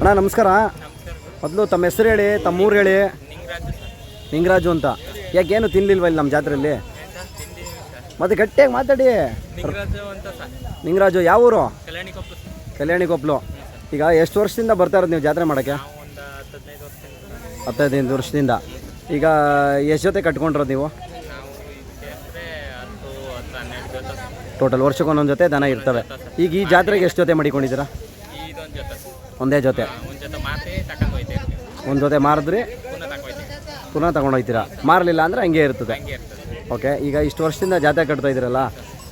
ಅಣ್ಣ, ನಮಸ್ಕಾರ. ಮೊದಲು ತಮ್ಮ ಹೆಸರು ಹೇಳಿ, ತಮ್ಮ ಊರು ಹೇಳಿ. ನಿಂಗರಾಜು ಅಂತ. ಯಾಕೇನು ತಿನ್ಲಿಲ್ವ ಇಲ್ಲಿ ನಮ್ಮ ಜಾತ್ರೆಯಲ್ಲಿ? ಮತ್ತೆ ಗಟ್ಟಿಯಾಗಿ ಮಾತಾಡಿ. ನಿಂಗರಾಜು ಯಾವ ಊರು? ಕಲ್ಯಾಣಿ ಕೊಪ್ಪಲು ಈಗ ಎಷ್ಟು ವರ್ಷದಿಂದ ಬರ್ತಾ ಇರೋದು ನೀವು ಜಾತ್ರೆ ಮಾಡೋಕ್ಕೆ? ಹತ್ತೈದು ವರ್ಷದಿಂದ. ಈಗ ಎಷ್ಟು ಜೊತೆ ಕಟ್ಕೊಂಡಿರೋದು ನೀವು? ಟೋಟಲ್ ವರ್ಷಕ್ಕೊಂದೊಂದು ಜೊತೆ ದನ ಇರ್ತವೆ. ಈಗ ಈ ಜಾತ್ರೆಗೆ ಎಷ್ಟು ಜೊತೆ ಮಾಡಿಕೊಂಡಿದ್ದೀರಾ. ಒಂದೇ ಜೊತೆ. ಒಂದ್ ಜೊತೆ ಮಾರಿದ್ರಿ? ಪುನಃ ತಗೊಂಡೋಗ್ತೀರಾ ಮಾರಲಿಲ್ಲ ಅಂದರೆ ಹಂಗೆ ಇರ್ತದೆ. ಓಕೆ ಈಗ ಇಷ್ಟು ವರ್ಷದಿಂದ ಜಾತ್ರೆ ಕಟ್ತಾ ಇದ್ದೀರಲ್ಲ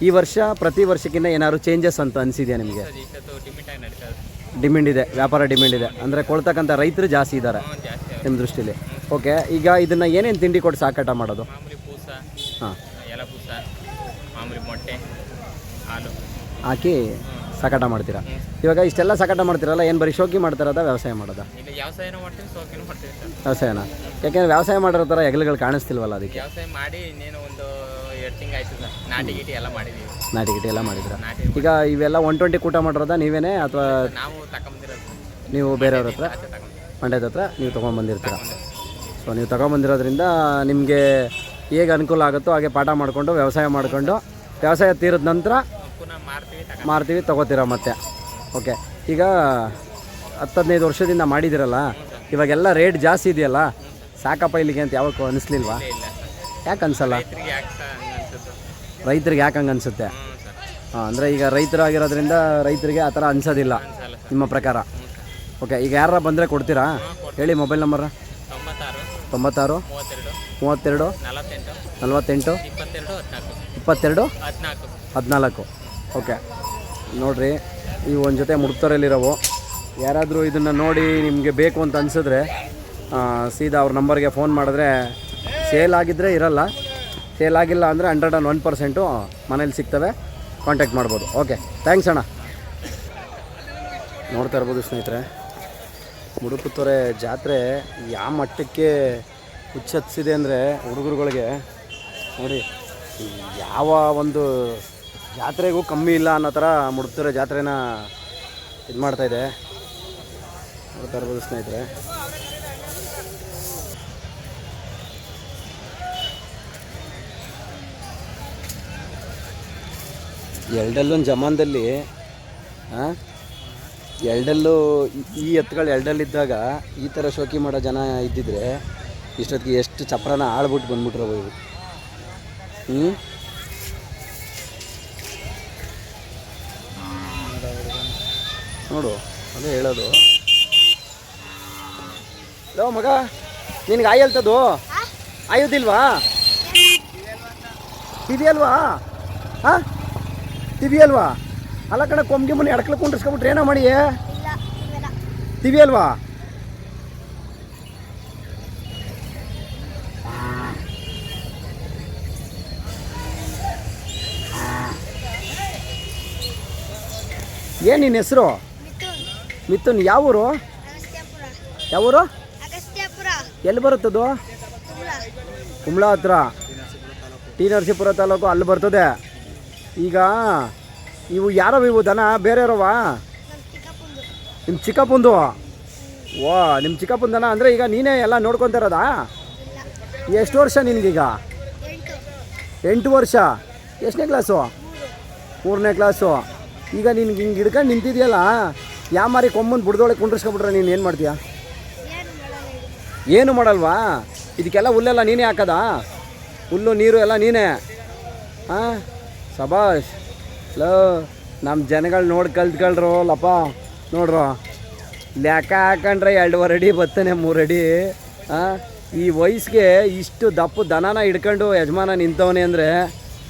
ಈ ವರ್ಷ ಪ್ರತಿ ವರ್ಷಕ್ಕಿಂತ ಏನಾದ್ರು ಚೇಂಜಸ್ ಅಂತ ಅನಿಸಿದೆಯಾ ನಿಮಗೆ? ಡಿಮ್ಯಾಂಡ್ ಇದೆ ವ್ಯಾಪಾರ ಡಿಮ್ಯಾಂಡ್ ಇದೆ. ಅಂದರೆ ಕೊಳ್ತಕ್ಕಂಥ ರೈತರು ಜಾಸ್ತಿ ಇದ್ದಾರೆ ನಿಮ್ಮ ದೃಷ್ಟಿಲಿ. ಓಕೆ ಈಗ ಇದನ್ನು ಏನೇನು ತಿಂಡಿ ಕೊಟ್ಟು ಸಾಕಾಟ ಮಾಡೋದು? ಹಾಂ. ಹಾಕಿ ಸಾಕಾಟ ಮಾಡ್ತೀರಾ? ಇವಾಗ ಇಷ್ಟೆಲ್ಲ ಸಕಟ ಮಾಡ್ತೀರಲ್ಲ ಏನು ಬರೀ ಶೋಕಿ ಮಾಡ್ತಾರದ ವ್ಯವಸಾಯ ಮಾಡೋದ? ಇಲ್ಲ ವ್ಯವಸಾಯನೂ ಮಾಡ್ತೀವಿ ಸೋಕಿನೂ ಮಾಡ್ತೀವಿ ಸರ್. ವ್ಯವಸಾಯನ? ಯಾಕೆಂದ್ರೆ ವ್ಯವಸಾಯ ಮಾಡಿರೋ ಥರ ಹೆಗಲುಗಳು ಕಾಣಿಸ್ತಿಲ್ವಲ್ಲ ಅದಕ್ಕೆ? ವ್ಯವಸಾಯ ಮಾಡಿ ಇನ್ನೇನು ಒಂದು ಎರಡು ತಿಂಗಳು ಆಯ್ತು ಸರ್. ನಾಟಿ ಗೀಟಿ ಎಲ್ಲ ಮಾಡಿದ್ದೀವಿ ನಾಟಿ ಗಿಟಿ ಎಲ್ಲ ಮಾಡಿದ್ರ? ನಾಟಿ ಈಗ ಇವೆಲ್ಲ ಒನ್ ಟ್ವೆಂಟಿ ಕೂಟ ಮಾಡಿರೋದ ನೀವೇನೇ ಅಥವಾ ನಾವು ತಗೊಂಬಂದಿರೋದು ನೀವು ಬೇರೆಯವ್ರ ಹತ್ರ? ಆಚೆ ತಗೊಂಡು ಮಂಡ್ಯದ ಹತ್ರ ನೀವು ತೊಗೊಂಬಂದಿರ್ತೀರ? ಸೊ ನೀವು ತೊಗೊಂಬಂದಿರೋದ್ರಿಂದ ನಿಮಗೆ ಹೇಗೆ ಅನುಕೂಲ ಆಗುತ್ತೋ ಹಾಗೆ ಪಾಠ ಮಾಡಿಕೊಂಡು ವ್ಯವಸಾಯ ಮಾಡಿಕೊಂಡು ವ್ಯವಸಾಯ ತೀರಿದ ನಂತರ ಮಾರ್ತೀವಿ ತಗೋತೀರಾ ಮತ್ತೆ? ಓಕೆ ಈಗ ಹತ್ತು ಹದಿನೈದು ವರ್ಷದಿಂದ ಮಾಡಿದ್ದೀರಲ್ಲ ಇವಾಗೆಲ್ಲ ರೇಟ್ ಜಾಸ್ತಿ ಇದೆಯಲ್ಲ ಸಾಕಪ್ಪ ಇಲ್ಲಿಗೆ ಅಂತ ಯಾವಾಗ ಅನಿಸ್ಲಿಲ್ವಾ? ಯಾಕೆ ಅನ್ಸಲ್ಲ? ರೈತರಿಗೆ ಯಾಕೆ ಹಂಗೆ ಅನ್ಸುತ್ತೆ? ಹಾಂ ಅಂದರೆ ಈಗ ರೈತರಾಗಿರೋದ್ರಿಂದ ರೈತರಿಗೆ ಆ ಥರ ಅನಿಸೋದಿಲ್ಲ ನಿಮ್ಮ ಪ್ರಕಾರ. ಓಕೆ ಈಗ ಯಾರ ಬಂದರೆ ಕೊಡ್ತೀರಾ? ಹೇಳಿ ಮೊಬೈಲ್ ನಂಬರ್. ತೊಂಬತ್ತಾರು ಮೂವತ್ತೆರಡು ನಲವತ್ತೆಂಟು ಇಪ್ಪತ್ತೆರಡು ಹದಿನಾಲ್ಕು. ಇಪ್ಪತ್ತೆರಡು ಹದಿನಾಲ್ಕು. ಹದಿನಾಲ್ಕು. ಓಕೆ. ನೋಡಿರಿ, ಈ ಒಂದು ಜೊತೆ ಮುಡ್ತರಲ್ಲಿರೋವು ಯಾರಾದರೂ ಇದನ್ನು ನೋಡಿ ನಿಮಗೆ ಬೇಕು ಅಂತ ಅನಿಸಿದ್ರೆ ಸೀದಾ ಅವ್ರ ನಂಬರ್ಗೆ ಫೋನ್ ಮಾಡಿದ್ರೆ ಸೇಲ್ ಆಗಿದ್ದರೆ ಇರಲ್ಲ. ಸೇಲ್ ಆಗಿಲ್ಲ ಅಂದರೆ ಹಂಡ್ರೆಡ್ ಆ್ಯಂಡ್ ಒನ್ ಪರ್ಸೆಂಟು ಮನೇಲಿ ಸಿಗ್ತವೆ. ಕಾಂಟ್ಯಾಕ್ಟ್ ಮಾಡ್ಬೋದು. ಓಕೆ, ಥ್ಯಾಂಕ್ಸ್ ಅಣ್ಣ. ನೋಡ್ತಾ ಇರ್ಬೋದು ಸ್ನೇಹಿತರೆ ಮುಡುಪುತ್ತೊರೆ ಜಾತ್ರೆ ಯಾವ ಮಟ್ಟಕ್ಕೆ ಹುಚ್ಚತ್ತಿಸಿದೆ ಅಂದರೆ ಹುಡುಗರುಗಳಿಗೆ ನೋಡಿ, ಯಾವ ಒಂದು ಜಾತ್ರೆಗೂ ಕಮ್ಮಿ ಇಲ್ಲ ಅನ್ನೋ ಥರ ಮುಡ್ತಿರೋ ಜಾತ್ರೆನ ಇದು ಮಾಡ್ತಾ ಇದೆ. ನೋಡ್ತಾ ಇರ್ಬೋದು ಸ್ನೇಹಿತರೆ. ಎಲ್ಡಲ್ಲೊಂದು ಜಮಾನದಲ್ಲಿ ಎಲ್ಡಲ್ಲು ಈ- ಎತ್ತುಗಳು ಎಲ್ಡಲ್ಲಿದ್ದಾಗ ಈ ಥರ ಶೋಕಿ ಮಾಡೋ ಜನ ಇದ್ದಿದ್ರೆ ಇಷ್ಟೊತ್ತಿಗೆ ಎಷ್ಟು ಚಪ್ರನ ಆಳ್ಬಿಟ್ಟು ಬಂದ್ಬಿಟ್ರೋ ಇವು. ಹ್ಞೂ ನೋಡು ಅದೇ ಹೇಳೋದು. ಲೋ, ಮಗ, ನಿನಗೆ ಆಯ್ ಹೇಳ್ತದು ಆಯೋದಿಲ್ವಾ? ಇದೆಯಲ್ವಾ ಹಾಂ? ತಿವಿಯಲ್ವಾ ಅಲ್ಲ ಕಣ ಕೊಂಬಿಗೆ ಮನೆ ಎಡಕ್ಲ ಕುಂಡ್ರಿಸ್ಕೊಬಿಟ್ರೆ ಏನೋ ಮಾಡಿ ತಿವಿಯಲ್ವಾ ಏನು ನಿನ್ನ ಹೆಸರು? ಮಿಥುನ್ ಯಾವ ಊರು? ಯಾವ ಊರು? ಎಲ್ಲಿ ಬರುತ್ತದು ಅದು? ಕುಂಬ್ಳ ಹತ್ರ. ಟಿ ನರಸೀಪುರ ತಾಲೂಕು ಅಲ್ಲಿ ಬರ್ತದೆ. ಈಗ ಇವು ಯಾರವ ಇವು ದನ? ಬೇರೆ ಯಾರವಾ? ನಿಮ್ಮ ಚಿಕ್ಕಪ್ಪಂದು. ಓ ನಿಮ್ಮ ಚಿಕ್ಕಪ್ಪನ ದನ ಅಂದರೆ ಈಗ ನೀನೇ ಎಲ್ಲ ನೋಡ್ಕೊತಿರೋದ ಎಷ್ಟು ವರ್ಷ ನಿನಗೀಗ? ಎಂಟು. ವರ್ಷ. ಎಷ್ಟನೇ ಕ್ಲಾಸು ಮೂರನೇ ಕ್ಲಾಸು ಈಗ ನಿನ್ಗೆ ಹಿಂಗೆ ಹಿಡ್ಕೊಂಡು ನಿಂತಿದ್ಯಲ್ಲ? ಯಾವ ಮಾರಿ ಕೊಂಬನ್ ಬುಡ್ದೊಳಗೆ ಕುಂಡ್ರಿಸ್ಕೊಬಿಟ್ರೆ ನೀನು ಏನು ಮಾಡ್ತೀಯಾ? ಏನು ಮಾಡಲ್ವಾ? ಇದಕ್ಕೆಲ್ಲ ಹುಲ್ಲೆಲ್ಲ ನೀನೇ ಹಾಕದಾ? ಹುಲ್ಲು, ನೀರು ಎಲ್ಲ ನೀನೇ? ಹಾಂ ಸಬಾಷ್. ಲೋ ನಮ್ಮ ಜನಗಳು ನೋಡಿ ಕಲ್ತ್ಕೊಳ್ರು ಲಪ್ಪ. ನೋಡ್ರು, ಲೆಕ್ಕ ಹಾಕೊಂಡ್ರೆ ಎರಡುವರೆ ಅಡಿ ಬತ್ತಾನೆ, ಮೂರು ಅಡಿ. ಹಾಂ ಈ ವಯಸ್ಸಿಗೆ ಇಷ್ಟು ದಪ್ಪು ದನನ ಹಿಡ್ಕೊಂಡು ಯಜಮಾನ ನಿಂತವನೇ ಅಂದರೆ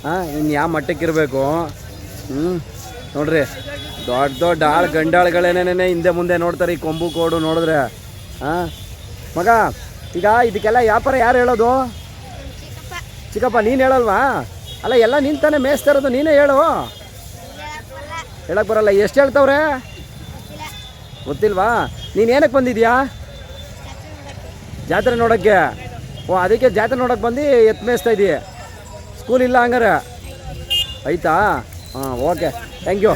ಹಾಂ ಇನ್ನು ಯಾವ ಮಟ್ಟಕ್ಕಿರಬೇಕು? ಹ್ಞೂ ನೋಡ್ರಿ. ದೊಡ್ಡ ದೊಡ್ಡ ಆಳು ಗಂಡಾಳುಗಳೇನೇನೇ ಹಿಂದೆ ಮುಂದೆ ನೋಡ್ತಾರೆ ಈ ಕೊಂಬು ಕೋಡು ನೋಡಿದ್ರೆ ಹಾಂ ಮಗ, ಈಗ ಇದಕ್ಕೆಲ್ಲ ವ್ಯಾಪಾರ ಯಾರು ಹೇಳೋದು? ಚಿಕ್ಕಪ್ಪ, ನೀನು ಹೇಳಲ್ವಾ? ಅಲ್ಲ, ಎಲ್ಲ ನೀನು ತಾನೇ ಮೇಯಿಸ್ತಾ ಇರೋದು, ನೀನೇ ಹೇಳು. ಹೇಳಕ್ಕೆ ಬರಲ್ಲ, ಎಷ್ಟು ಹೇಳ್ತವ್ರೆ? ಗೊತ್ತಿಲ್ವಾ? ನೀನು ಏನಕ್ಕೆ ಬಂದಿದ್ಯಾ? ಜಾತ್ರೆ ನೋಡಕ್ಕೆ. ನೋಡೋಕ್ಕೆ ಓ, ಅದಕ್ಕೆ ಜಾತ್ರೆ ನೋಡೋಕೆ ಬಂದು ಎತ್ತು ಮೇಯಿಸ್ತಾ ಇದೀಯ. ಸ್ಕೂಲ್ ಇಲ್ಲ ಹಂಗಾರೆ. ಆಯ್ತಾ? ಹಾಂ, ಓಕೆ. ಥ್ಯಾಂಕ್ ಯು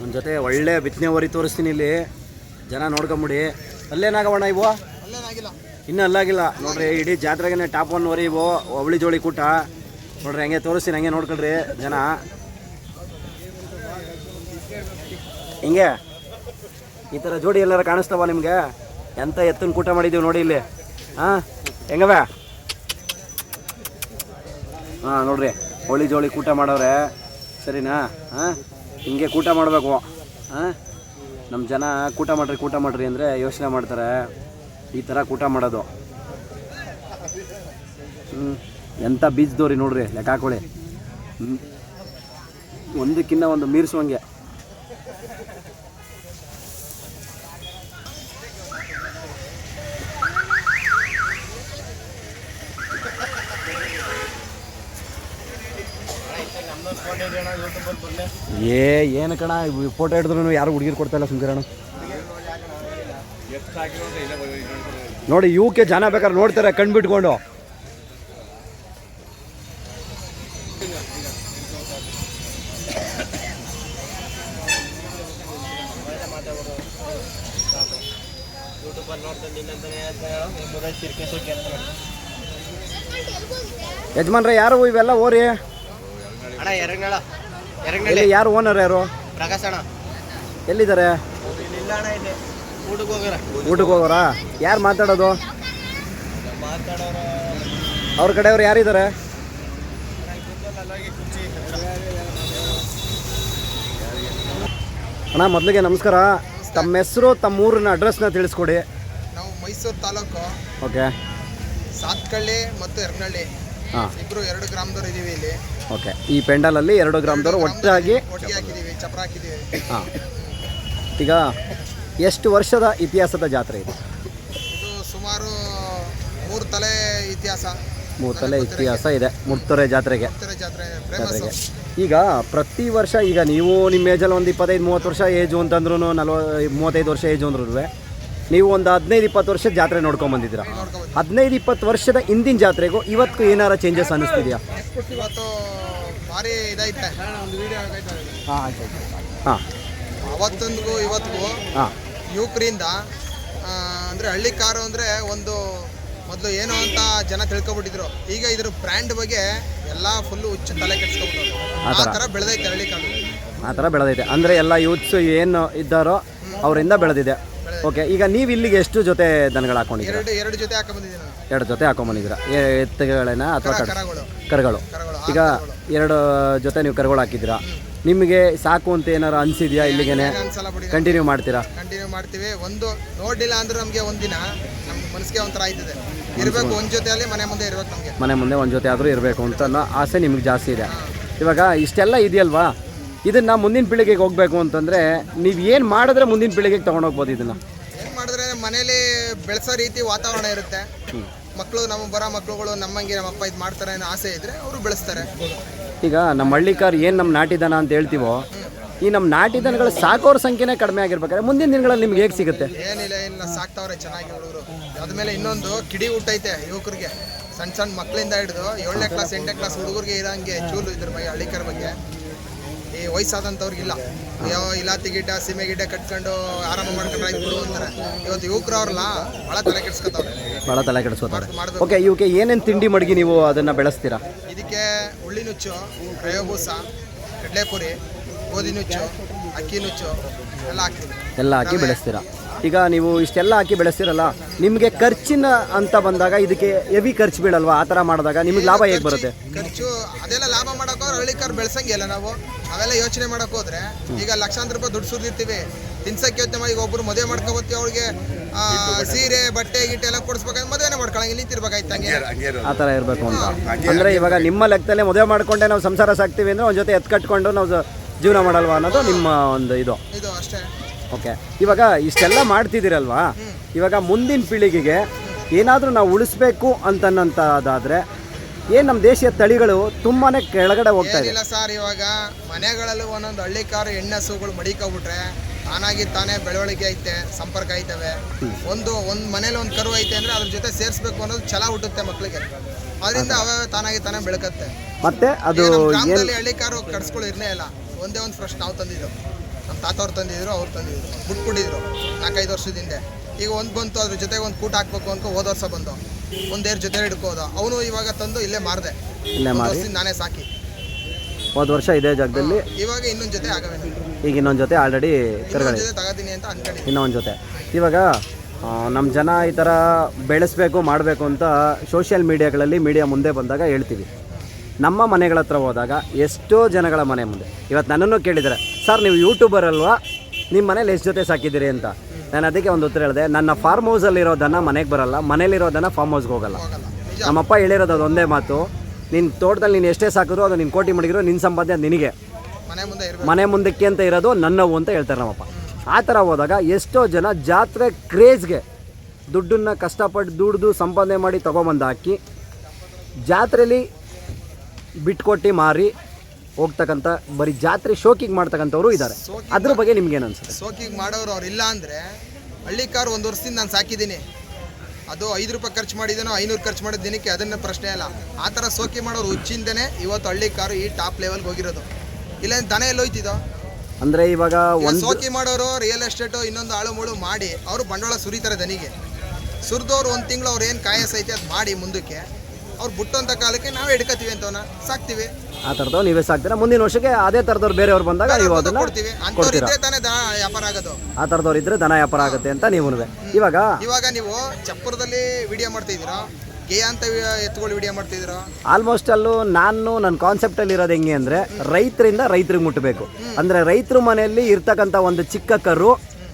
ನನ್ನ ಜೊತೆ ಒಳ್ಳೆ ಬಿತ್ತನೆ ಹೊರಿ ತೋರಿಸ್ತೀನಿ ಇಲ್ಲಿ. ಜನ ನೋಡ್ಕೊಂಬಿಡಿ. ಅಲ್ಲೇನಾಗವಣ್ಣ ಇವು? ಇನ್ನೂ ಅಲ್ಲಾಗಿಲ್ಲ. ನೋಡ್ರಿ, ಇಡೀ ಜಾತ್ರೆಗೆ ಟಾಪ್ ಒನ್ ಹೊರಿ ಇವು. ಅವಳಿ ಜೋಳಿ ಕೂಟ. ನೋಡ್ರಿ, ಹಂಗೆ ತೋರಿಸ್ತೀನಿ, ಹಂಗೆ ನೋಡ್ಕೊಳ್ರಿ ಜನ. ಹಿಂಗೆ. ಈ ಥರ ಜೋಡಿ ಎಲ್ಲಾರ ಕಾಣಿಸ್ತಾವ ನಿಮಗೆ? ಎಂಥ ಎತ್ತನ ಕೂಟ ಮಾಡಿದ್ದೀವಿ ನೋಡಿ ಇಲ್ಲಿ. ಹಾಂ? ಹೆಂಗವ ಹಾಂ, ನೋಡ್ರಿ ಹೋಳಿ ಜೋಳಿ ಕೂಟ ಮಾಡವ್ರೆ ಸರಿನಾ? ಹಾಂ? ಹಿಂಗೆ ಕೂಟ ಮಾಡಬೇಕು. ಹಾಂ? ನಮ್ಮ ಜನ ಕೂಟ ಮಾಡಿರಿ ಕೂಟ ಮಾಡಿರಿ ಅಂದರೆ ಯೋಚನೆ ಮಾಡ್ತಾರೆ. ಈ ಥರ ಕೂಟ ಮಾಡೋದು. ಹ್ಞೂ ಎಂಥ ಬೀಜದವ್ರಿ ನೋಡ್ರಿ, ಲೆಕ್ಕ ಹಾಕೊಳ್ಳಿ. ಹ್ಞೂ ಒಂದಕ್ಕಿಂತ ಒಂದು ಮೀರಿಸುವಂಗೆ. ಏ, ಏನು ಕಣ ಫೋಟೋ ಹಿಡಿದ್ರು ಯಾರು ಹುಡುಗಿರು ಕೊಡ್ತಾಯಿಲ್ಲ ಸುಮ್ಕಿರಣ ನೋಡಿ ಇವಕ್ಕೆ ಜನ ಬೇಕಾದ್ರೆ ನೋಡ್ತಾರೆ, ಕಣ್ಬಿಟ್ಕೊಂಡು. ಯಜಮಾನ್ರೆ, ಯಾರು ಇವೆಲ್ಲ ಓರಿ? ಎಲ್ಲಿ ಯಾರು ಓನರ್ ಯಾರು? ಪ್ರಕಾಶ್ ಅಣ್ಣ. ಎಲ್ಲಿದ್ದಾರೆ? ಊಟಕ್ಕೆ ಹೋಗೋರ? ಯಾರು ಮಾತಾಡೋದು? ಮಾತಾಡೋರು ಅವ್ರ ಕಡೆಯವ್ರು ಯಾರಿದ್ದಾರೆ? ಅಣ್ಣ ಮೊದಲಿಗೆ ನಮಸ್ಕಾರ. ತಮ್ಮ ಹೆಸರು ತಮ್ಮ ಊರಿನ ಅಡ್ರೆಸ್ನ ತಿಳಿಸ್ಕೊಡಿ. ನಾವು ಮೈಸೂರು ತಾಲೂಕು ಓಕೆ. ಸಾತ್ಕಳ್ಳಿ ಮತ್ತು ಎರಗನಹಳ್ಳಿ ಹಾಂ. ಇಬ್ರು ಎರಡು ಗ್ರಾಮದವ್ರು ಇದೀವಿ ಇಲ್ಲಿ. ಓಕೆ. ಈ ಪೆಂಡಲಲ್ಲಿ ಎರಡು ಗ್ರಾಮದವರು ಒಟ್ಟಾಗಿ ಒಟ್ಟಿಗೆ ಹಾಕಿದೀವಿ ಚಪ್ರ ಹಾಕಿದೀವಿ. ಹಾಂ. ಈಗ ಎಷ್ಟು ವರ್ಷದ ಇತಿಹಾಸದ ಜಾತ್ರೆ ಇದು? ಇದು ಸುಮಾರು ಮೂರು ತಲೆ ಇತಿಹಾಸ. ಮೂರ್ತಲೆ ಇತಿಹಾಸ ಇದೆ ಮುರ್ತೊರೆ ಜಾತ್ರೆಗೆ. ಜಾತ್ರೆ ಫೇಮಸ್ ಜಾತ್ರೆಗೆ. ಈಗ ಪ್ರತಿ ವರ್ಷ ಈಗ ನೀವು ನಿಮ್ಮ ಏಜಲ್ಲಿ ಒಂದು ಇಪ್ಪತ್ತೈದು ಮೂವತ್ತು ವರ್ಷ ಏಜು ಅಂತಂದ್ರೂ ನಲ್ವ ಮೂವತ್ತೈದು ವರ್ಷ ಏಜು ಅಂದ್ರೂ ನೀವು ಒಂದು ಹದಿನೈದು ಇಪ್ಪತ್ತು ವರ್ಷ ಜಾತ್ರೆ ನೋಡ್ಕೊಂಡು ಬಂದಿದ್ದೀರಾ? ಹದಿನೈದು ಇಪ್ಪತ್ತು ವರ್ಷದ ಹಿಂದಿನ ಜಾತ್ರೆಗೂ ಇವತ್ತು ಏನಾರ ಚೇಂಜಸ್ ಅನ್ನಿಸ್ತಿದೆಯಾ? ಇವತ್ತು ಭಾರಿ ಇದೈತೆ ಹಾಂ ಹಾಂ ಅವತ್ತೊಂದಿಗೂ ಇವತ್ತಿಗೂ ಹಾಂ. ಯುವಕರಿಂದ ಅಂದರೆ ಹಳ್ಳಿ ಕಾರು ಅಂದರೆ ಒಂದು ಮೊದಲು ಏನು ಅಂತ ಜನ ತಿಳ್ಕೊಬಿಟ್ಟಿದ್ರು. ಈಗ ಇದ್ರ ಬ್ರ್ಯಾಂಡ್ ಬಗ್ಗೆ ಎಲ್ಲ ಫುಲ್ಲು ಹುಚ್ಚು ತಲೆ ಕೆಡ್ಸ್ಕೊಬಿಟ್ಟು ಆ. ಥರ ಬೆಳೆದೈತೆ ಹಳ್ಳಿ ಕಾರು. ಆ ಥರ ಬೆಳೆದೈತೆ. ಅಂದರೆ ಎಲ್ಲ ಯೂತ್ಸ್ ಏನು ಇದ್ದಾರೋ ಅವರಿಂದ ಬೆಳೆದಿದೆ. ಓಕೆ ಈಗ ನೀವು ಇಲ್ಲಿಗೆ ಎಷ್ಟು ಜೊತೆ ದನಗಳು ಹಾಕೊಂಡಿದ್ದೀರಾ? ಎರಡು ಎರಡು ಜೊತೆ ಹಾಕೊಂಡ್ಬಂದಿದ್ದೀನಿ ನಾನು ಎರಡು ಜೊತೆ ಹಾಕೊಂಬಂದಿದ್ದೀರಾ ಎತ್ತುಗಳೇನ ಅಥವಾ ಕಡ ಕರಗಳು. ಕರುಗಳು. ಕರಗಳು ಈಗ ಎರಡು ಜೊತೆ ನೀವು ಕರುಗಳು ಹಾಕಿದ್ದೀರಾ? ನಿಮಗೆ ಸಾಕು ಅಂತ ಏನಾರು ಅನಿಸಿದ್ಯಾ ಇಲ್ಲಿಗೇನೆ? ಏನು ಅನ್ಸಲ್ಲ ಬಿಡಿ. ಕಂಟಿನ್ಯೂ ಮಾಡ್ತೀರಾ? ಕಂಟಿನ್ಯೂ ಮಾಡ್ತೀವಿ. ಒಂದು ನೋಡಿಲ್ಲ ಅಂದ್ರೆ ನಮಗೆ ಒಂದಿನ ನಮ್ಮ ಮನಸ್ಸಿಗೆ ಒಂಥರ ಆಯ್ತದೆ. ಇರಬೇಕು ಒಂದು ಜೊತೆಯಲ್ಲಿ ಮನೆ ಮುಂದೆ ಇರಬೇಕು ನಮಗೆ. ಮನೆ ಮುಂದೆ ಒಂದು ಜೊತೆ ಆದರೂ ಇರಬೇಕು ಅಂತ ಅನ್ನೋ ಆಸೆ ನಿಮಗೆ ಜಾಸ್ತಿ ಇದೆ. ಇವಾಗ ಇಷ್ಟೆಲ್ಲ ಇದೆಯಲ್ವಾ? ಇದನ್ನು ಮುಂದಿನ ಪೀಳಿಗೆಗೆ ಹೋಗಬೇಕು ಅಂತಂದರೆ ನೀವು ಏನು ಮಾಡಿದ್ರೆ ಮುಂದಿನ ಪೀಳಿಗೆಗೆ ತೊಗೊಂಡೋಗ್ಬೋದು ಇದನ್ನು? ಮನೇಲಿ ಬೆಳೆಸೋ ರೀತಿ ವಾತಾವರಣ ಇರುತ್ತೆ. ಮಕ್ಕಳು ನಮ್ಮ ಬರೋ ಮಕ್ಕಳುಗಳು ನಮ್ಮಂಗೆ ನಮ್ಮ ಅಪ್ಪ ಇದು ಮಾಡ್ತಾರೆ ಅನ್ನೋ ಆಸೆ ಇದ್ರೆ ಅವರು ಬೆಳೆಸ್ತಾರೆ. ಈಗ ನಮ್ಮ ಹಳ್ಳಿಕಾರ್ ಏನು ನಮ್ಮ ನಾಟಿದನ ಅಂತ ಹೇಳ್ತೀವೋ ಈ ನಮ್ಮ ನಾಟಿ ದನಗಳ ಸಾಕೋರ ಸಂಖ್ಯೆನೇ ಕಡಿಮೆ ಆಗಿರ್ಬೇಕಾದ್ರೆ ಮುಂದಿನ ದಿನಗಳಲ್ಲಿ ನಿಮ್ಗೆ ಹೇಗೆ ಸಿಗುತ್ತೆ? ಏನಿಲ್ಲ ಇಲ್ಲ ಸಾಕ್ತಾವ್ರೆ ಚೆನ್ನಾಗಿ ಹುಡುಗರು ಅದ್ಮೇಲೆ ಇನ್ನೊಂದು ಕಿಡಿ ಊಟೈತೆ ಯುವಕರಿಗೆ. ಸಣ್ಣ ಸಣ್ಣ ಮಕ್ಕಳಿಂದ ಹಿಡಿದು ಏಳನೇ ಕ್ಲಾಸ್ ಎಂಟನೇ ಕ್ಲಾಸ್ ಹುಡುಗರಿಗೆ ಇರೋಂಗೆ ಚೂಲು ಇದ್ರ ಬಗ್ಗೆ ಹಳ್ಳಿಕರ ಬಗ್ಗೆ. ಈ ವಯಸ್ಸಾದಂಥವ್ರಿಗಿಲ್ಲ. ಯಾವ ಇಲಾತಿ ಗಿಡ್ಡ ಸೀಮೆ ಗಿಡ್ಡ ಕಟ್ಕೊಂಡು ಆರಾಮ ಮಾಡ್ಕೊಂಡು ಬಿಡು ಅಂತಾರೆ. ಇವತ್ತು ಯುವಕರು ಅವ್ರಲ್ಲ ಭಾಳ ತಲೆ ಕೆಡ್ಸ್ಕೊತಾವ್ರೆ. ಭಾಳ ತಲೆ ಕೆಡಿಸ್ಕೋತಾರೆ ಮಾಡ್ಬೇಕು. ಓಕೆ ಇವಕ್ಕೆ ಏನೇನು ತಿಂಡಿ ಮಡಗಿ ನೀವು ಅದನ್ನು ಬೆಳೆಸ್ತೀರಾ? ಇದಕ್ಕೆ ಉಳ್ಳಿ ನುಚ್ಚು ರಯೋಬೂಸ ಕಡಲೆಪುರಿ ಗೋಧಿ ನುಚ್ಚು ಅಕ್ಕಿ ನುಚ್ಚು ಎಲ್ಲ ಹಾಕ್ತೀವಿ. ಎಲ್ಲ ಹಾಕಿ ಬೆಳೆಸ್ತೀರಾ? ಈಗ ನೀವು ಇಷ್ಟೆಲ್ಲ ಹಾಕಿ ಬೆಳೆಸ್ತಿರಲ್ಲ ನಿಮಗೆ ಖರ್ಚಿನ ಅಂತ ಬಂದಾಗ ಇದಕ್ಕೆ ಹೆವಿ ಖರ್ಚು ಬೀಳಲ್ವಾ? ಆ ಥರ ಮಾಡಿದಾಗ ನಿಮಗೆ ಲಾಭ ಹೇಗೆ ಬರುತ್ತೆ? ಖರ್ಚು ಅದೆಲ್ಲ ಲಾಭ ಮಾಡೋಕೆ ಹೋದ್ರೆ ಹಳ್ಳಿ ಕಾರ್ ಬೆಳ್ಸಂಗಿಲ್ಲ ನಾವು. ಅವೆಲ್ಲ ಯೋಚನೆ ಮಾಡೋಕೆ ಹೋದ್ರೆ ಈಗ ಲಕ್ಷಾಂತರ ರೂಪಾಯಿ ದುಡ್ಡು ಸುರಿದಿರ್ತೀವಿ. ತಿನ್ಸಕ್ಕೆ ಯೋಚನೆ ಮಾಡಿ ಈಗ ಒಬ್ರು ಮದುವೆ ಮಾಡ್ಕೋಬತ್ತೀವಿ ಅವ್ರಿಗೆ ಆ, ಸೀರೆ ಬಟ್ಟೆ ಗಿಟ್ಟೆ ಎಲ್ಲ ಕೊಡಿಸ್ಬೇಕಂದ್ರೆ ಮದುವೆನೇ ಮಾಡ್ಕೊಳಂಗಿಲ್ಲ ನಿಂತಿರ್ಬೇಕಾಯ್ತು ಹಂಗೆ. ಆ ಥರ ಇರಬೇಕು ಅಂತ. ಅಂದರೆ ಇವಾಗ ನಿಮ್ಮ ಲೆಕ್ಕದಲ್ಲೇ ಮದುವೆ ಮಾಡ್ಕೊಂಡೆ ನಾವು ಸಂಸಾರ ಸಾಕ್ತೀವಿ ಅಂದರೆ ಒಂದು ಜೊತೆ ಎತ್ಕಟ್ಕೊಂಡು ನಾವು ಜೀವನ ಮಾಡಲ್ವಾ ಅನ್ನೋದು ನಿಮ್ಮ ಒಂದು ಇದು. ಇದು ಅಷ್ಟೇ. ಓಕೆ. ಇವಾಗ ಇಷ್ಟೆಲ್ಲ ಮಾಡ್ತಿದ್ದೀರಲ್ವಾ? ಇವಾಗ ಮುಂದಿನ ಪೀಳಿಗೆಗೆ ಏನಾದರೂ ನಾವು ಉಳಿಸ್ಬೇಕು ಅಂತನ್ನಂಥದ್ದಾದರೆ ಏನು ನಮ್ಮ ದೇಶೀಯ ತಳಿಗಳು ತುಂಬಾ ಕೆಳಗಡೆ ಹೋಗ್ತಾ ಇದೆ? ಏನಿಲ್ಲ ಸರ್ ಇವಾಗ ಮನೆಗಳಲ್ಲೂ ಒಂದೊಂದು ಹಳ್ಳಿ ಕಾರು ಹೆಣ್ಣಸುಗಳು ಮಡಿಕೊಬಿಟ್ರೆ ತಾನಾಗಿ ತಾನೇ ಬೆಳವಣಿಗೆ ಐತೆ ಸಂಪರ್ಕ ಐತವೆ. ಒಂದು ಒಂದು ಮನೇಲಿ ಒಂದು ಕರು ಐತೆ ಅಂದ್ರೆ ಅದ್ರ ಜೊತೆ ಸೇರಿಸ್ಬೇಕು ಅನ್ನೋದು ಛಲ ಹುಟ್ಟುತ್ತೆ ಮಕ್ಕಳಿಗೆ ಅದರಿಂದ ಅವೇ ತಾನಾಗಿ ತಾನೇ ಬೆಳಕತ್ತೆ. ಮತ್ತೆ ಅದು ಹಳ್ಳಿ ಕಾರು ಕಡ್ಸ್ಗಳು ಇರಲೇ ಇಲ್ಲ. ಒಂದೇ ಒಂದು ಫ್ರೆಶ್ ನಾವು ತಂದಿದ್ದು. ತಾತವ್ರು ತಂದಿದ್ರು ಅವ್ರು ತಂದಿದ್ರು. ಬಿಟ್ಬಿಟ್ಟಿದ್ರು. ನಾಲ್ಕೈದು ವರ್ಷದ ಹಿಂದೆ. ಈಗ ಒಂದು ಬಂತು ಅದ್ರ ಜೊತೆಗೆ ಒಂದು ಕೂಟ ಹಾಕ್ಬೇಕು ಅಂತ ಹೋದ ವರ್ಷ ಬಂದು. ಒಂದೇರ್ ಜೊತೆ ಹಿಡ್ಕೋದ. ಅವನು ಇವಾಗ ತಂದು ಇಲ್ಲೇ ಮಾರಿದೆ. ಇಲ್ಲೇ ಮಾರಿ. ನಾನೇ ಸಾಕಿ. ಹೋದ ವರ್ಷ ಇದೇ ಜಾಗದಲ್ಲಿ. ಇವಾಗ ಇನ್ನೊಂದು ಜೊತೆ ಆಗಬೇಕು. ಈಗ ಇನ್ನೊಂದು ಜೊತೆ ಆಲ್ರೆಡಿ ತಿರುಗಡೆ ಜೊತೆ ತಗೋತೀನಿ ಅಂತ ಅನ್ಕೊಂಡಿದ್ದೀನಿ. ಇನ್ನೊಂದು ಜೊತೆ. ಇವಾಗ ನಮ್ಮ ಜನ ಈ ಥರ ಬೆಳೆಸಬೇಕು ಮಾಡಬೇಕು ಅಂತ ಸೋಷಿಯಲ್ ಮೀಡಿಯಾಗಳಲ್ಲಿ ಮೀಡಿಯಾ ಮುಂದೆ ಬಂದಾಗ ಹೇಳ್ತೀವಿ. ನಮ್ಮ ಮನೆಗಳ ಹತ್ರ ಹೋದಾಗ ಎಷ್ಟೋ ಜನಗಳ ಮನೆ ಮುಂದೆ. ಇವತ್ತು ನನ್ನನ್ನು ಕೇಳಿದ್ದಾರೆ ಸರ್ ನೀವು ಯೂಟ್ಯೂಬರ್ ಅಲ್ವಾ? ನಿಮ್ಮ ಮನೇಲಿ ಎಷ್ಟು ಜೊತೆ ಸಾಕಿದ್ದೀರಿ ಅಂತ? ನಾನು ಅದಕ್ಕೆ ಒಂದು ಉತ್ತರ ಹೇಳಿದೆ ನನ್ನ ಫಾರ್ಮ್ ಹೌಸಲ್ಲಿರೋದನ್ನು ದನ ಮನೆಗೆ ಬರಲ್ಲ ಮನೇಲಿರೋದನ್ನು ಫಾರ್ಮ್ ಹೌಸ್ಗೆ ಹೋಗಲ್ಲ. ನಮ್ಮಪ್ಪ ಹೇಳಿರೋದು ಅದು ಒಂದೇ ಮಾತು ನಿನ್ನ ತೋಟದಲ್ಲಿ ನೀನು ಎಷ್ಟೇ ಸಾಕಿದ್ರು ಅದು ನಿನ್ನ ಕೋಟಿ ಮಡಗಿರೋ ನಿನ್ನ ಸಂಪಾದನೆ ನಿನಗೆ. ಮನೆ ಮುಂದೆ ಇರ್ಬೇಕು. ಮನೆ ಮುಂದಕ್ಕೆ ಅಂತ ಇರೋದು ನನ್ನವು ಅಂತ ಹೇಳ್ತಾರೆ ನಮ್ಮಪ್ಪ. ಆ ಥರ ಹೋದಾಗ ಎಷ್ಟೋ ಜನ ಜಾತ್ರೆ ಕ್ರೇಜ್ಗೆ ದುಡ್ಡನ್ನು ಕಷ್ಟಪಟ್ಟು ದುಡ್ದು ಸಂಪಾದನೆ ಮಾಡಿ ತೊಗೊಂಬಂದು ಹಾಕಿ ಜಾತ್ರೆಲಿ ಬಿಟ್ಕೊಟ್ಟು ಮಾರಿ ಹೋಗ್ತಕ್ಕಂಥ ಬರೀ ಜಾತ್ರೆ ಶೋಕಿಗೆ ಮಾಡ್ತಕ್ಕಂಥವ್ರು ಇದ್ದಾರೆ. ಅದ್ರ ಬಗ್ಗೆ ನಿಮ್ಗೇನು ಅನ್ಸುತ್ತೆ ಸೋಕಿಗೆ ಮಾಡೋರು ಅವ್ರು ಇಲ್ಲ ಅಂದರೆ ಹಳ್ಳಿ ಕಾರ್ ಒಂದು ವರ್ಷದಿಂದ ನಾನು ಸಾಕಿದ್ದೀನಿ. ಅದು ಐದು ರೂಪಾಯಿ ಖರ್ಚು ಮಾಡಿದ್ದೇನೋ ಐನೂರು ಖರ್ಚು ಮಾಡಿದ ದಿನಕ್ಕೆ ಅದನ್ನ ಪ್ರಶ್ನೆ ಅಲ್ಲ. ಆ ಥರ ಸೋಕಿ ಮಾಡೋರು ಹುಚ್ಚಿಂದನೇ ಇವತ್ತು ಹಳ್ಳಿ ಕಾರು ಈ ಟಾಪ್ ಲೆವೆಲ್ಗೆ ಹೋಗಿರೋದು. ಇಲ್ಲ ದನ ಎಲ್ಲ ಹೋಯ್ತಿದ್ದೋ ಅಂದರೆ ಇವಾಗ ಈಗ ಒಂದು ಸೋಕಿ ಮಾಡೋರು ರಿಯಲ್ ಎಸ್ಟೇಟು ಇನ್ನೊಂದು ಆಳು ಮುಳು ಮಾಡಿ ಅವರು ಬಂಡವಾಳ ಸುರಿತಾರೆ ದನಿಗೆ. ಸುರಿದವ್ರು ಒಂದು ತಿಂಗಳು ಅವ್ರು ಏನು ಕಾಯಸ ಐತೆ ಅದು ಮಾಡಿ ಮುಂದಕ್ಕೆ. ಅವ್ರು ಬಿಟ್ಟಂತ ಕಾಲಕ್ಕೆ ನಾವೇ ಹಿಡ್ಕತೀವಿ ಅಂತವನ್ನ ಸಾಕ್ತಿವಿ. ಆ ಥರದವ್ರು ನೀವೇ ಸಾಕ್ತೀರಾ? ಮುಂದಿನ ವರ್ಷಕ್ಕೆ ಅದೇ ಥರದವ್ರು ಬೇರೆಯವ್ರು ಬಂದಾಗ ನೀವು ಅದನ್ನ ಕೊಡ್ತೀವಿ. ಅಂಥವ್ರು ಕೊಡ್ತೀರಾ? ಇದ್ರೆ ತಾನೇ ದನ ವ್ಯಾಪಾರ ಆಗೋದು. ಆ ಥರದವ್ರು ಇದ್ರೆ ದನ ವ್ಯಾಪಾರ ಆಗುತ್ತೆ ಅಂತ ನೀವು ಇವಾಗ ಇವಾಗ ನೀವು ಚಪ್ಪರದಲ್ಲಿ ವಿಡಿಯೋ ಮಾಡ್ತಿದ್ದೀರಾ ಗೇಯ ಅಂತ ಎತ್ತುಗಳು ವಿಡಿಯೋ ಮಾಡ್ತಿದ್ದೀರಾ ಆಲ್ಮೋಸ್ಟ್ ಅಲ್ಲೂ ನಾನು ನನ್ನ ಕಾನ್ಸೆಪ್ಟ್ ಅಲ್ಲಿ ಇರೋದು ಹೆಂಗೆ ಅಂದ್ರೆ ರೈತರಿಂದ ರೈತರಿಗೆ ಮುಟ್ಟಬೇಕು ಅಂದ್ರೆ ರೈತರ ಮನೆಯಲ್ಲಿ ಇರ್ತಕ್ಕಂತ ಒಂದು ಚಿಕ್ಕ ಕರು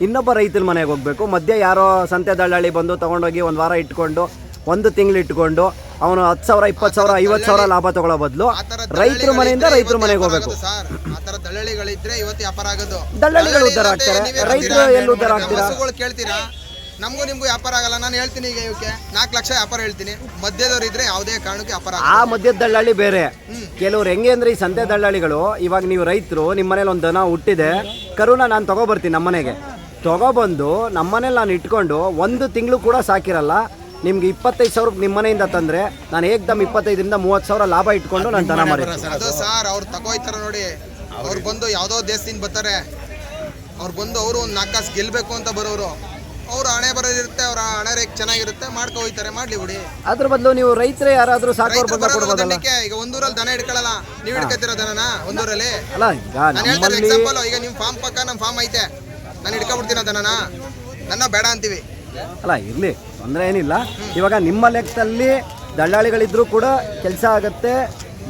ಇನ್ನೊಬ್ಬ ರೈತರ ಮನೆಗೆ ಹೋಗ್ಬೇಕು. ಮಧ್ಯೆ ಯಾರೋ ಸಂತೆ ದಳ್ಳಾಳಿ ಬಂದು ತಗೊಂಡೋಗಿ ಒಂದು ವಾರ ಇಟ್ಕೊಂಡು ಒಂದು ತಿಂಗಳು ಇಟ್ಕೊಂಡು ಅವನು ಹತ್ತು ಸಾವಿರ ಇಪ್ಪತ್ತು ಸಾವಿರ ಐವತ್ತು ಸಾವಿರ ಲಾಭ ತಗೊಳ್ಳೋ ಬದಲು ರೈತರ ಮನೆಯಿಂದ ರೈತರ ಮನೆಗೆ ಹೋಗಬೇಕು. ಸರ್. ಆ ಥರ ದಳ್ಳಾಳಿಗಳಿದ್ರೆ ಇವತ್ತು ವ್ಯಾಪಾರ ಆಗೋದು. ದಳ್ಳಾಳಿಗಳು ದಳ್ಳಾಳಿ ಆಗ್ತಾರೆ. ರೈತರು? ಎಲ್ಲಿ ಉದ್ದಾರ ಆಗ್ತೀರಾ? ಕೇಳ್ತೀರಾ? ನಮಗೂ ನಿಮಗೂ ವ್ಯಾಪಾರ ಆಗಲ್ಲ. ನಾನು ಹೇಳ್ತೀನಿ ಈಗ ಇವಕ್ಕೆ. ನಾಲ್ಕು ಲಕ್ಷ ವ್ಯಾಪಾರ ಹೇಳ್ತೀನಿ. ಮಧ್ಯದವ್ರು ಇದ್ರೆ ಯಾವುದೇ ಕಾರಣಕ್ಕೆ ವ್ಯಾಪಾರ ಆ ಮಧ್ಯದ ದಳ್ಳಾಳಿ ಬೇರೆ. ಕೆಲವ್ರು ಹೆಂಗೆ ಅಂದ್ರೆ ಈ ಸಂತೆ ದಳ್ಳಾಳಿಗಳು ಇವಾಗ ನೀವು ರೈತರು ನಿಮ್ಮ ಮನೇಲಿ ಒಂದು ದನ ಹುಟ್ಟಿದೆ ಕರುನ ನಾನು ತಗೊಬರ್ತೀನಿ ನಮ್ಮನೆಗೆ. ತಗೊಬಂದು ನಮ್ಮ ಮನೇಲಿ ನಾನು ಇಟ್ಕೊಂಡು ಒಂದು ತಿಂಗಳು ಕೂಡ ಸಾಕಿರಲ್ಲ. ನಿಮ್ಗೆ ಇಪ್ಪತ್ತೈದು ಸಾವಿರ ನಿಮ್ಮ ಮನೆಯಿಂದ ತಂದ್ರೆ ನಾನು ಏಕದಮ್ ಇಪ್ಪತ್ತೈದರಿಂದ ಮೂವತ್ತು ಸಾವಿರ ಲಾಭ ಇಟ್ಕೊಂಡು ನಾನು ದನ ಮಾರಿ ಅದು ಸರ್ ಅವ್ರು ತಗೋಯ್ತಾರ ನೋಡಿ. ಅವ್ರು ಬಂದು ಯಾವುದೋ ದೇಶದಿಂದ ಬರ್ತಾರೆ. ಅವ್ರು ಬಂದು ಅವರು ಒಂದು ನಾಲ್ಕು ಕಾಸು ಗೆಲ್ಲಬೇಕು ಅಂತ ಬರೋರು. ಅವ್ರು ಹಣೆ ಬರೋದಿರುತ್ತೆ ಅವ್ರ ಹಣೆ ರೇಖೆ ಚೆನ್ನಾಗಿರುತ್ತೆ ಮಾಡ್ಕೊ ಹೋಯ್ತಾರೆ ಮಾಡ್ಲಿ ಬಿಡಿ. ಅದ್ರ ಬದಲು ನೀವು ರೈತರೇ ಯಾರಾದರೂ ಸಾಕೋರು ಬಂದ ಕೊಡ್ಬೋದಲ್ಲ? ಈಗ ಒಂದೂರಲ್ಲಿ ದನ ಇಟ್ಕೊಳ್ಳಲ್ಲ. ನೀವು ಹಿಡ್ಕೊತಿರೋ ದನನ ಒಂದೂರಲ್ಲಿ? ಅಲ್ಲ ಈಗ ನಾನು ಹೇಳ್ತಾರೆ ನಮ್ಮಲ್ಲಿ ಎಕ್ಸಾಂಪಲ್ ಈಗ ನಿಮ್ಮ ಫಾರ್ಮ್ ಪಕ್ಕ ನಮ್ಮ ಫಾರ್ಮ್ ಐತೆ. ನಾನು ಹಿಡ್ಕೊಬಿಡ್ತೀನಿ ದನನ? ನನ್ನ ಬೇಡ ಅಂತೀವಿ. ಅಲ್ಲ ಇರಲಿ ತೊಂದರೆ ಏನಿಲ್ಲ. ಇವಾಗ ನಿಮ್ಮ ಲೆಕ್ಕದಲ್ಲಿ ದಳ್ಳಾಳಿಗಳಿದ್ರೂ ಕೂಡ ಕೆಲಸ ಆಗುತ್ತೆ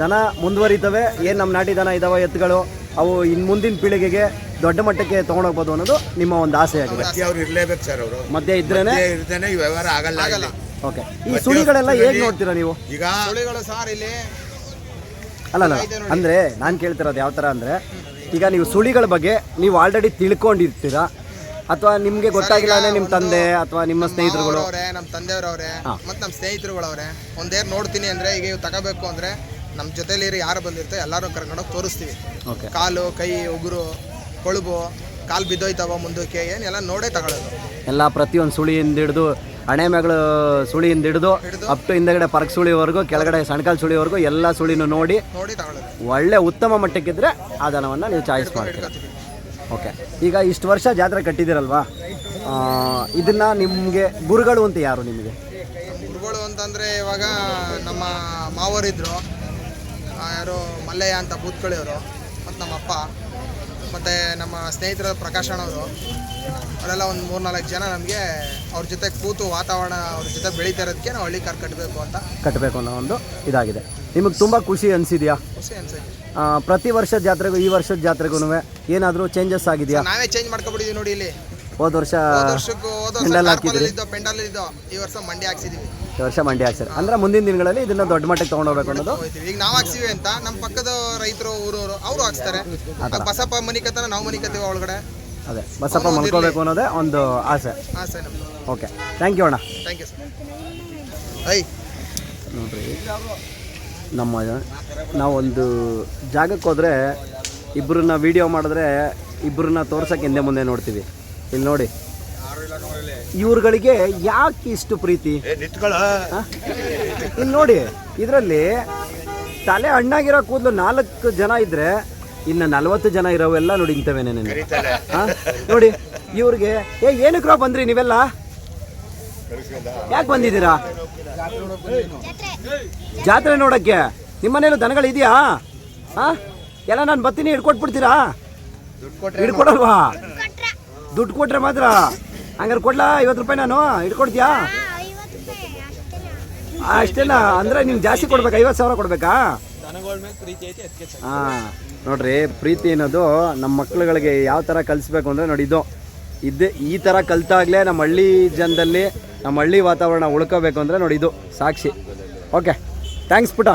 ದನ ಮುಂದುವರಿತವೆ ಏನು ನಮ್ಮ ನಾಟಿ ದನ ಇದಾವೆ ಎತ್ತುಗಳು ಅವು ಇನ್ನು ಮುಂದಿನ ಪೀಳಿಗೆಗೆ ದೊಡ್ಡ ಮಟ್ಟಕ್ಕೆ ತೊಗೊಂಡೋಗ್ಬೋದು ಅನ್ನೋದು ನಿಮ್ಮ ಒಂದು ಆಸೆ ಆಗಿದೆ ಅವ್ರು ಇರ್ಲೇಬೇಕು ಸರ್ ಅವರು. ಮಧ್ಯೆ ಇದ್ರೇನೆ? ಇರ್ದೇನೆ ಈ ವ್ಯವಹಾರ ಆಗಲ್ಲ ಆಗಲ್ಲ. ಓಕೆ. ಈ ಸುಳಿಗಳೆಲ್ಲ ಹೇಗೆ ನೋಡ್ತೀರಾ ನೀವು? ಈಗ ಸುಳಿಗಳು ಸಾರ್ ಇಲ್ಲಿ. ಅಲ್ಲ ಅಲ್ಲ ಅಂದರೆ ನಾನು ಕೇಳ್ತಿರೋದು ಯಾವ ಥರ ಅಂದರೆ ಈಗ ನೀವು ಸುಳಿಗಳ ಬಗ್ಗೆ ನೀವು ಆಲ್ರೆಡಿ ತಿಳ್ಕೊಂಡಿರ್ತೀರಾ? ಅಥವಾ ನಿಮಗೆ ಗೊತ್ತಾಗಿಲ್ಲ ಅಂದ್ರೆ ನಿಮ್ಮ ತಂದೆ ಅಥವಾ ನಿಮ್ಮ ಸ್ನೇಹಿತರುಗಳು? ಅವರೇ ನಮ್ಮ ತಂದೆಯವ್ರವ್ರೆ ಮತ್ತು ನಮ್ಮ ಸ್ನೇಹಿತರುಗಳವ್ರೆ ಒಂದೇ ನೋಡ್ತೀನಿ ಅಂದರೆ ಈಗ ಇವು ತಗೋಬೇಕು ಅಂದರೆ ನಮ್ಮ ಜೊತೆಲಿ ಯಾರು ಬಂದಿರ್ತಾರೆ ಎಲ್ಲರೂ ಕರ್ಕೊಂಡೋಗಿ ತೋರಿಸ್ತೀವಿ. ಓಕೆ. ಕಾಲು ಕೈ ಉಗುರು ಕೊಳುಬು ಕಾಲು ಬಿದ್ದೋಯ್ತವ ಮುಂದಕ್ಕೆ ಏನೆಲ್ಲ ನೋಡೇ ತಗೊಳ್ಳೋದು. ಎಲ್ಲ ಪ್ರತಿಯೊಂದು ಸುಳಿಯಿಂದ ಹಿಡಿದು ಹಣೆ ಮೇಗಳು ಸುಳಿಯಿಂದ ಹಿಡಿದು ಅಪ್ ಟು ಹಿಂದಗಡೆ ಪರಕ್ ಸುಳಿವರೆಗೂ ಕೆಳಗಡೆ ಸಣ್ಕಾಲ್ ಸುಳಿವರೆಗೂ ಎಲ್ಲ ಸುಳಿನೂ ನೋಡಿ ನೋಡಿ ತಗೊಳ್ಳೋದು. ಒಳ್ಳೆ ಉತ್ತಮ ಮಟ್ಟಕ್ಕಿದ್ರೆ ಆ ದನವನ್ನು ನೀವು ಚಾಯ್ಸ್ ಮಾಡ್ತೀರಾ. ಓಕೆ. ಈಗ ಇಷ್ಟು ವರ್ಷ ಜಾತ್ರೆ ಕಟ್ಟಿದ್ದೀರಲ್ವಾ? ಇದನ್ನು ನಿಮಗೆ ಗುರುಗಳು ಅಂತ ಯಾರು ನಿಮಗೆ? ಗುರುಗಳು ಅಂತಂದರೆ ಇವಾಗ ನಮ್ಮ ಮಾವರಿದ್ರು. ಆ, ಯಾರು ಮಲ್ಲಯ್ಯ ಅಂತ ಬೂತ್ಕಳಿಯವರು ಮತ್ತು ನಮ್ಮ ಅಪ್ಪ. ಮತ್ತು ನಮ್ಮ ಸ್ನೇಹಿತರ ಪ್ರಕಾಶ್ ಅಣ್ಣವರು ಅವರೆಲ್ಲ ಒಂದು ಮೂರು ನಾಲ್ಕು ಜನ ನಮಗೆ ಅವ್ರ ಜೊತೆ ಕೂತು ವಾತಾವರಣ ಅವ್ರ ಜೊತೆ ಬೆಳೀತಾ ಇರೋದಕ್ಕೆ ನಾವು ಹಳ್ಳಿ ಕಾರ್ ಕಟ್ಟಬೇಕು ಅಂತ. ಕಟ್ಟಬೇಕು ಅನ್ನೋ ಒಂದು ಇದಾಗಿದೆ. ನಿಮಗೆ ತುಂಬ ಖುಷಿ ಅನಿಸಿದೆಯಾ? ಖುಷಿ ಅನ್ಸುತ್ತೆ ಪ್ರತಿ ವರ್ಷದ ಜಾತ್ರೆಗೂ ಈ ವರ್ಷದ ಜಾತ್ರೆಗೂ ಏನಾದರೂ ಚೇಂಜಸ್ ಆಗಿದೆಯಾ? ನಾವೇ ಚೇಂಜ್ ಮಾಡ್ಕೊಬಿಟ್ಟಿದ್ವಿ ನೋಡಿ ಇಲ್ಲಿ. ಹೋದ ವರ್ಷ ಹೋದ ವರ್ಷಕ್ಕೂ ಹೋದ ಪೆಂಡಲ್ ಪೆಂಡಲ್ ಇದ್ದೋ ಈ ವರ್ಷ ಮಂಡಿ ಹಾಕ್ಸಿದೀವಿ. ವರ್ಷ ಮಂಡಿ ಹಾಕ್ಸರ್ ಅಂದ್ರೆ ಮುಂದಿನ ದಿನಗಳಲ್ಲಿ ಇದನ್ನ ದೊಡ್ಡ ಮಟ್ಟಕ್ಕೆ ಹೋಗ್ಬೇಕು ಅನ್ನೋದು. ಈಗ ನಾವು ಹಾಕ್ಸಿವಿ ಅಂತ ನಮ್ಮ ಪಕ್ಕದ ರೈತರು ಊರವರು ಅವರು ಹಾಕ್ಸ್ತಾರೆ. ಬಸಪ್ಪ ಮನಿಕತನ ನಾವು ಮನಿಕತ್ತೀವಿ ಒಳಗಡೆ. ಅದೇ ಬಸಪ್ಪ ಮಲ್ಕೋಬೇಕು ಅನ್ನೋದೇ ಒಂದು ಆಸೆ. ಆಸೆ ಓಕೆ ಥ್ಯಾಂಕ್ ಯು ಅಣ್ಣ. ಥ್ಯಾಂಕ್ ಯು ಸರ್ ಐ. ನೋಡ್ರಿ ನಮ್ಮ ನಾವೊಂದು ಜಾಗಕ್ಕೆ ಹೋದರೆ ಇಬ್ಬರನ್ನ ವಿಡಿಯೋ ಮಾಡಿದ್ರೆ ಇಬ್ಬರನ್ನ ತೋರ್ಸಕ್ಕೆ ಹಿಂದೆ ಮುಂದೆ ನೋಡ್ತೀವಿ. ಇಲ್ಲಿ ನೋಡಿ. ಇವ್ರುಗಳಿಗೆ ಯಾಕೆ ಇಷ್ಟು ಪ್ರೀತಿ? ಇಲ್ಲಿ ನೋಡಿ ಇದರಲ್ಲಿ ತಲೆ ಹಣ್ಣಾಗಿರೋ ಕೂದಲು ನಾಲ್ಕು ಜನ ಇದ್ದರೆ ಇನ್ನು ನಲವತ್ತು ಜನ ಇರೋವೆಲ್ಲ ನೋಡಿ ಇಂಥವೇನೆ ಹಾಂ? ನೋಡಿ ಇವ್ರಿಗೆ ಏ ಏನಕ್ರೋ ಬಂದ್ರಿ ನೀವೆಲ್ಲ? ಯಾಕೆ ಬಂದಿದ್ದೀರಾ? ಜಾತ್ರೆ ನೋಡೋಕ್ಕೆ. ನಿಮ್ಮನೇಲೂ ದನಗಳಿದೆಯಾ ಹಾ? ಎಲ್ಲ ನಾನು ಬರ್ತೀನಿ ಹಿಡ್ಕೊಟ್ಬಿಡ್ತೀರಾ? ಹಿಡ್ಕೊಡಲ್ವಾ? ದುಡ್ಡು ಕೊಟ್ರೆ ಮಾತ್ರ. ಹಂಗಾರೆ ಕೊಡ್ಲಾ? ಐವತ್ತು ರೂಪಾಯಿ ನಾನು? ಇಟ್ಕೊಡ್ತೀಯಾ? ಅಷ್ಟೇನಾ? ಅಷ್ಟೇನಾ? ಅಂದರೆ ನೀವು ಜಾಸ್ತಿ ಕೊಡ್ಬೇಕು? ಐವತ್ತು ಸಾವಿರ ಕೊಡ್ಬೇಕಾ? ಹಾಂ ನೋಡ್ರಿ ಪ್ರೀತಿ ಅನ್ನೋದು ನಮ್ಮ ಮಕ್ಳುಗಳಿಗೆ ಯಾವ ಥರ ಕಲಿಸ್ಬೇಕು ಅಂದರೆ ನೋಡಿ ಇದು. ಇದೇ ಈ ಥರ ಕಲ್ತಾಗ್ಲೆ ನಮ್ಮ ಹಳ್ಳಿ ಜನದಲ್ಲಿ ನಮ್ಮ ಹಳ್ಳಿ ವಾತಾವರಣ ಉಳ್ಕೋಬೇಕು ಅಂದರೆ ನೋಡಿ ಇದು ಸಾಕ್ಷಿ. ಓಕೆ ಥ್ಯಾಂಕ್ಸ್ ಪುಟ